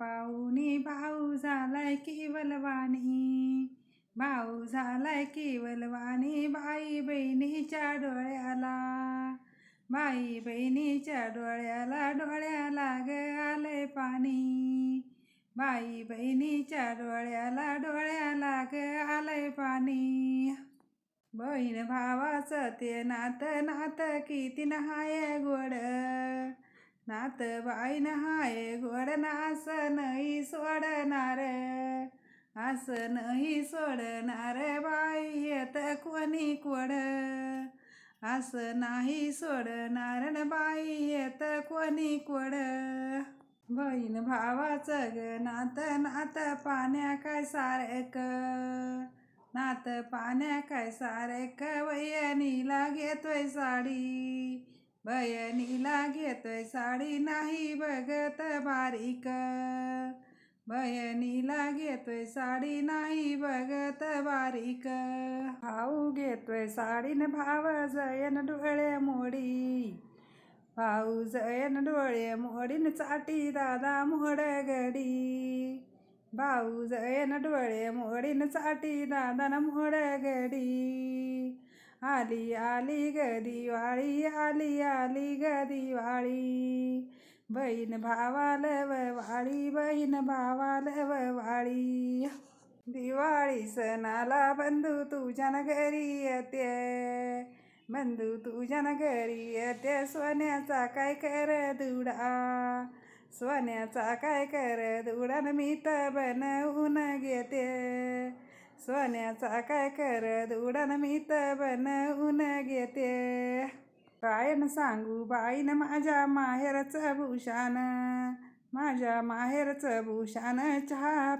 पाहुनी भाऊ झालाय केवलवाणी भाऊ झालाय केवलवाने भाई बहिणीच्या डोळ्याला. भाई बहिणीच्या डोळ्याला डोळ्याला लाग आलंय पाणी. बाई बहिणीच्या डोळ्याला डोळ्याला ग आलंय पाणी. बहीण भावाचं ते नातं नातं किती हाय गोड. नात बाईन हाय गोड असं नाही सोडणार. असं नाही सोडणार बाई येत कोणी कोड? असं नाही सोडणार न बाई येत कोणी कोड? बहीण भावाचं ग नात नात पाण्या काय सारक? नात पाण्या काय सारक? वयनीला घेतोय साडी. बयनीला घेतोय साडी नाही बघत बारीक. बयनीला घेतोय साडी नाही बघत बारीक. भाऊ घेतोय साडीन भाव जयन डोळे मोडी. भाऊ जयन डोळे मोडीन चाटी दादा मोड गडी. भाऊ जयन डोळे मोडीन चाटी दादा मोड गडी. आली आली ग दिवाळी आली आली ग दिवाळी. बहीण भावाल वाळी बहीण भावाल वाळी. दिवाळी सणाला बंधू तुझ्या घरी येते. बंधू तुझ्या घरी येते सोन्याचा काय कर दुडा? सोन्याचा काय कर दुडान मी तर बनवून घेते. सोन्याचा काय करत? उडान मी तर बनवून घेते. काय न सांगू बाईन माझ्या माहेरचं भूषण माझ्या माहेरचं भूषण चहा